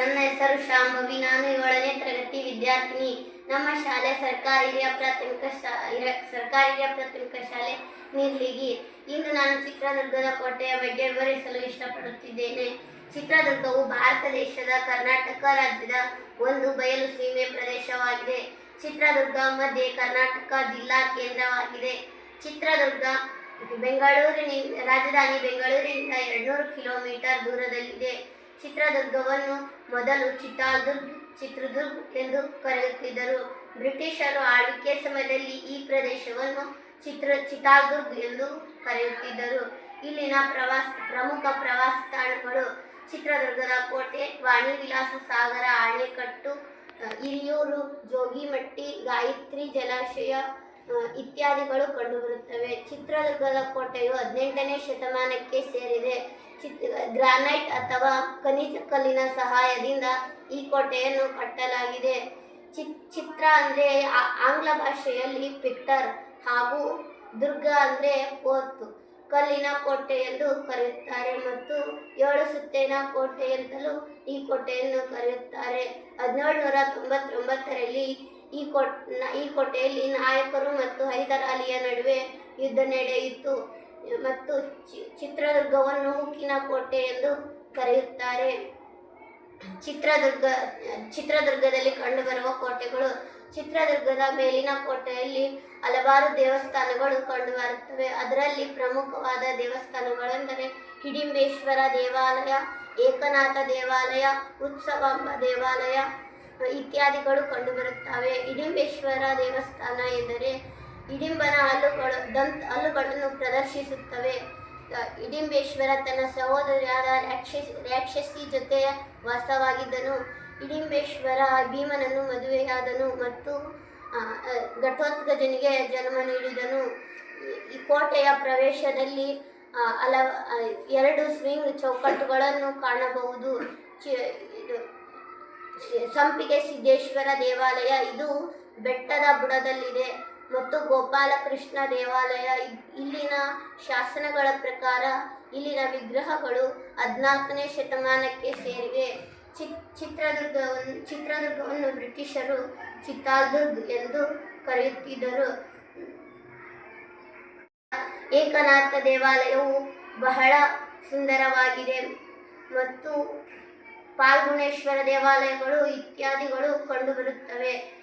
ನನ್ನ ಹೆಸರು ಶಾಂಭವಿ. ನಾನು ಏಳನೇ ತರಗತಿ ವಿದ್ಯಾರ್ಥಿನಿ. ನಮ್ಮ ಶಾಲೆ ಸರ್ಕಾರಿ ಹಿರಿಯ ಪ್ರಾಥಮಿಕ ಶಾ ಸರ್ಕಾರಿ ಹಿರಿಯ ಪ್ರಾಥಮಿಕ ಶಾಲೆ ನಿರ್ಲಿಗಿ. ಇಂದು ನಾನು ಚಿತ್ರದುರ್ಗದ ಕೋಟೆಯ ಬಗ್ಗೆ ವಿವರಿಸಲು ಇಷ್ಟಪಡುತ್ತಿದ್ದೇನೆ. ಚಿತ್ರದುರ್ಗವು ಭಾರತ ದೇಶದ ಕರ್ನಾಟಕ ರಾಜ್ಯದ ಒಂದು ಬಯಲು ಸೀಮೆ ಪ್ರದೇಶವಾಗಿದೆ. ಚಿತ್ರದುರ್ಗ ಮಧ್ಯೆ ಕರ್ನಾಟಕ ಜಿಲ್ಲಾ ಕೇಂದ್ರವಾಗಿದೆ. ಚಿತ್ರದುರ್ಗ ಬೆಂಗಳೂರಿನಿಂದ, ರಾಜಧಾನಿ ಬೆಂಗಳೂರಿನಿಂದ ಎರಡ್ನೂರು ಕಿಲೋಮೀಟರ್ ದೂರದಲ್ಲಿದೆ. ಚಿತ್ರದುರ್ಗವನ್ನು ಮೊದಲು ಚಿತ್ತಾದುರ್ಗ್ ಚಿತ್ರದುರ್ಗ್ ಎಂದು ಕರೆಯುತ್ತಿದ್ದರು. ಬ್ರಿಟಿಷರು ಆಳ್ವಿಕೆ ಸಮಯದಲ್ಲಿ ಈ ಪ್ರದೇಶವನ್ನು ಚಿತ್ರ ಚಿತಾದುರ್ಗ್ ಎಂದು ಕರೆಯುತ್ತಿದ್ದರು. ಇಲ್ಲಿನ ಪ್ರವಾಸ, ಪ್ರಮುಖ ಪ್ರವಾಸ ತಾಣಗಳು ಚಿತ್ರದುರ್ಗದ ಕೋಟೆ ವಾಣಿ ವಿಲಾಸ ಸಾಗರ, ಆಣೆಕಟ್ಟು, ಹಿರಿಯೂರು, ಜೋಗಿಮಟ್ಟಿ, ಗಾಯತ್ರಿ ಜಲಾಶಯ ಇತ್ಯಾದಿಗಳು ಕಂಡುಬರುತ್ತವೆ. ಚಿತ್ರದುರ್ಗದ ಕೋಟೆಯು ಹದಿನೆಂಟನೇ ಶತಮಾನಕ್ಕೆ ಸೇರಿದೆ. ಚಿತ್, ಗ್ರಾನೈಟ್ ಅಥವಾ ಖನಿಜ ಕಲ್ಲಿನ ಸಹಾಯದಿಂದ ಈ ಕೋಟೆಯನ್ನು ಕಟ್ಟಲಾಗಿದೆ. ಚಿತ್, ಚಿತ್ರ ಅಂದರೆ ಆಂಗ್ಲ ಭಾಷೆಯಲ್ಲಿ ಪಿಕ್ಟರ್ ಹಾಗೂ ದುರ್ಗ ಅಂದರೆ ಫೋರ್ಟ್ ಕಲ್ಲಿನ ಕೋಟೆ ಎಂದು ಕರೆಯುತ್ತಾರೆ ಮತ್ತು ಏಳು ಸುತ್ತಿನ ಕೋಟೆ ಅಂತಲೂ ಈ ಕೋಟೆಯನ್ನು ಕರೆಯುತ್ತಾರೆ. ಹದಿನೇಳು ನೂರ ತೊಂಬತ್ತೊಂಬತ್ತರಲ್ಲಿ ಈ ಕೋಟ್ ಈ ಕೋಟೆಯಲ್ಲಿ ನಾಯಕರು ಮತ್ತು ಹೈದರ್ ಅಲಿಯ ನಡುವೆ ಯುದ್ಧ ನಡೆಯಿತು ಮತ್ತು ಚಿತ್ರದುರ್ಗವನ್ನು ಉಕ್ಕಿನ ಕೋಟೆ ಎಂದು ಕರೆಯುತ್ತಾರೆ. ಚಿತ್ರದುರ್ಗ ಚಿತ್ರದುರ್ಗದಲ್ಲಿ ಕಂಡುಬರುವ ಕೋಟೆಗಳು ಚಿತ್ರದುರ್ಗದ ಮೇಲಿನ ಕೋಟೆಯಲ್ಲಿ ಹಲವಾರು ದೇವಸ್ಥಾನಗಳು ಕಂಡುಬರುತ್ತವೆ. ಅದರಲ್ಲಿ ಪ್ರಮುಖವಾದ ದೇವಸ್ಥಾನಗಳೆಂದರೆ ಹಿಡಿಂಬೇಶ್ವರ ದೇವಾಲಯ, ಏಕನಾಥ ದೇವಾಲಯ, ಉತ್ಸವಾಂಬ ದೇವಾಲಯ ಇತ್ಯಾದಿಗಳು ಕಂಡುಬರುತ್ತವೆ. ಇಡಿಂಬೇಶ್ವರ ದೇವಸ್ಥಾನ ಎಂದರೆ ಇಡಿಂಬನ ಹಲ್ಲುಗಳು, ದಂತ ಹಲ್ಲುಗಳನ್ನು ಪ್ರದರ್ಶಿಸುತ್ತವೆ. ಇಡಿಂಬೇಶ್ವರ ತನ್ನ ಸಹೋದರಿಯಾದ ರಾಕ್ಷಸ್, ರಾಕ್ಷಸಿ ಜೊತೆ ವಾಸವಾಗಿದ್ದನು. ಇಡಿಂಬೇಶ್ವರ ಭೀಮನನ್ನು ಮದುವೆಯಾದನು ಮತ್ತು ಘಟೋತ್ಕಜನಿಗೆ ಜನ್ಮ ನೀಡಿದನು. ಈ- ಕೋಟೆಯ ಪ್ರವೇಶದಲ್ಲಿ ಹಲವ ಹಲ ಎರಡು ಸ್ವಿಂಗ್ ಚೌಕಟ್ಟುಗಳನ್ನು ಕಾಣಬಹುದು. ಚಿ- ಇದು ಸಂಪಿಗೆ ಸಿದ್ದೇಶ್ವರ ದೇವಾಲಯ ಇದು ಬೆಟ್ಟದ ಬುಡದಲ್ಲಿದೆ ಮತ್ತು ಗೋಪಾಲಕೃಷ್ಣ ದೇವಾಲಯ ಇಲ್ಲಿನ ಶಾಸನಗಳ ಪ್ರಕಾರ ಇಲ್ಲಿನ ವಿಗ್ರಹಗಳು ಹದಿನಾಲ್ಕನೇ ಶತಮಾನಕ್ಕೆ ಸೇರಿವೆ. ಚಿತ್ ಚಿತ್ರದುರ್ಗವನ್ನು ಚಿತ್ರದುರ್ಗವನ್ನು ಬ್ರಿಟಿಷರು ಚಿತ್ತಾದುರ್ಗ್ ಎಂದು ಕರೆಯುತ್ತಿದ್ದರು. ಏಕನಾಥ ದೇವಾಲಯವು ಬಹಳ ಸುಂದರವಾಗಿದೆ ಮತ್ತು ಪಾಲ್ಗುಣೇಶ್ವರ ದೇವಾಲಯಗಳು ಇತ್ಯಾದಿಗಳು ಕಂಡುಬರುತ್ತವೆ.